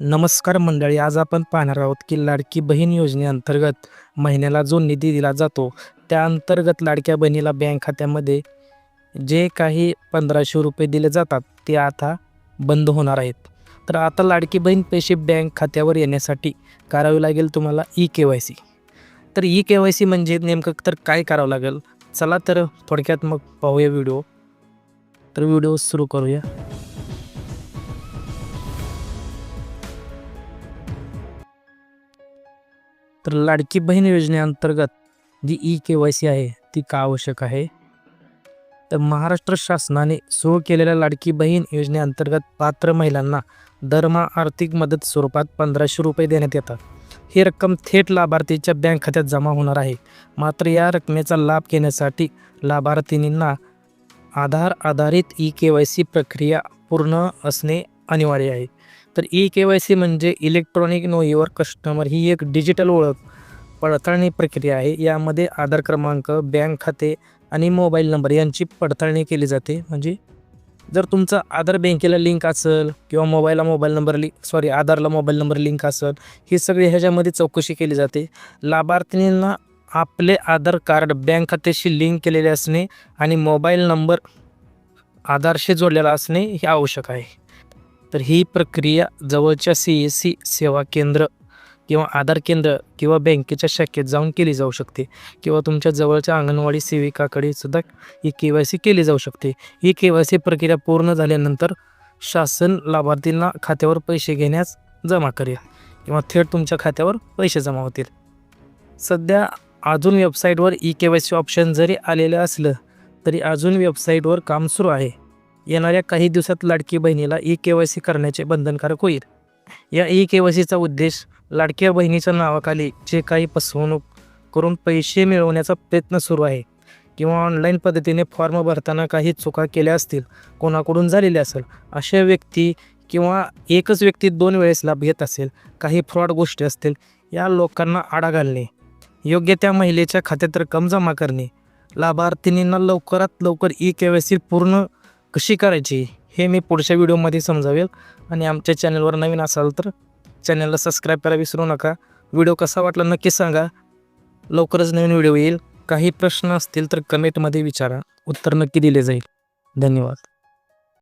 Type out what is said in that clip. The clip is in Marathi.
नमस्कार मंडळी आज आपण पाहणार आहोत की लाडकी बहीण योजनेअंतर्गत महिन्याला जो निधी दिला जातो त्या अंतर्गत लाडक्या बहिणीला बँक खात्यामध्ये जे काही पंधराशे रुपये दिले जातात ते आता बंद होणार आहेत. तर आता लाडकी बहीण पैसे बँक खात्यावर येण्यासाठी करावी लागेल तुम्हाला ई के वाय सी तर ई के वाय सी म्हणजे नेमकं तर काय करावं लागेल? चला तर थोडक्यात मग पाहूया व्हिडिओ. तर व्हिडिओ सुरू करूया. तर लाडकी बहीण योजनेअंतर्गत जी ई के वाय सी आहे ती का आवश्यक आहे? तर महाराष्ट्र शासनाने सुरू केलेल्या लाडकी बहीण योजनेअंतर्गत पात्र महिलांना दरमहा आर्थिक मदत स्वरूपात पंधराशे रुपये देण्यात येतात. ही रक्कम थेट लाभार्थीच्या बँक खात्यात जमा होणार आहे. मात्र या रकमेचा लाभ घेण्यासाठी लाभार्थींना आधार आधारित ई के वाय सी प्रक्रिया पूर्ण असणे अनिवार्य आहे. तर ई के वाय सी म्हणजे इलेक्ट्रॉनिक नो युअर कस्टमर ही एक डिजिटल ओळख पडताळणी प्रक्रिया आहे. यामध्ये आधार क्रमांक बँक खाते आणि मोबाईल नंबर यांची पडताळणी केली जाते. म्हणजे जर तुमचा आधार बँकेला लिंक असेल किंवा मोबाईलला मोबाईल नंबर लिंक सॉरी आधारला मोबाईल नंबर लिंक असेल ही सगळी ह्याच्यामध्ये चौकशी केली जाते. लाभार्थींना आपले आधार कार्ड बँक खात्याशी लिंक केलेले असणे आणि मोबाईल नंबर आधारशी जोडलेला असणे हे आवश्यक आहे. तर ही प्रक्रिया जवळच्या सी एस सी सेवा केंद्र किंवा आधार केंद्र किंवा बँकेच्या शाखेत जाऊन केली जाऊ शकते. किंवा तुमच्या जवळच्या अंगणवाडी सेविकाकडे सुद्धा ही के वाय सी केली जाऊ शकते. ही के वाय सी प्रक्रिया पूर्ण झाल्यानंतर शासन लाभार्थींना खात्यावर पैसे घेण्यास जमा करेल किंवा थेट तुमच्या खात्यावर पैसे जमा होतील. सध्या अजून वेबसाईटवर E K Y C option जरी आलेलं असलं तरी अजून वेबसाईटवर काम सुरू आहे. येणाऱ्या काही दिवसात लाडकी बहिणीला ई के वाय सी करण्याचे बंधनकारक होईल. या ई के वाय सीचा उद्देश लाडक्या बहिणीच्या नावाखाली जे काही फसवणूक करून पैसे मिळवण्याचा प्रयत्न सुरू आहे किंवा ऑनलाईन पद्धतीने फॉर्म भरताना काही चुका केल्या असतील कोणाकडून झालेल्या असेल अशा व्यक्ती किंवा एकच व्यक्ती दोन वेळेस लाभ घेत असेल काही फ्रॉड गोष्टी असतील या लोकांना आडा घालणे योग्य त्या महिलेच्या खात्यात रक्कम जमा करणे लाभार्थींना लवकरात लवकर ई के वाय सी पूर्ण कशी करायची हे मी पुढच्या व्हिडिओमध्ये समजावेल. आणि आमच्या चॅनलवर नवीन असाल तर चॅनलला सबस्क्राईब करायला विसरू नका. व्हिडिओ कसा वाटला नक्की सांगा. लवकरच नवीन व्हिडिओ येईल. काही प्रश्न असतील तर कमेंटमध्ये विचारा. उत्तर नक्की दिले जाईल. धन्यवाद.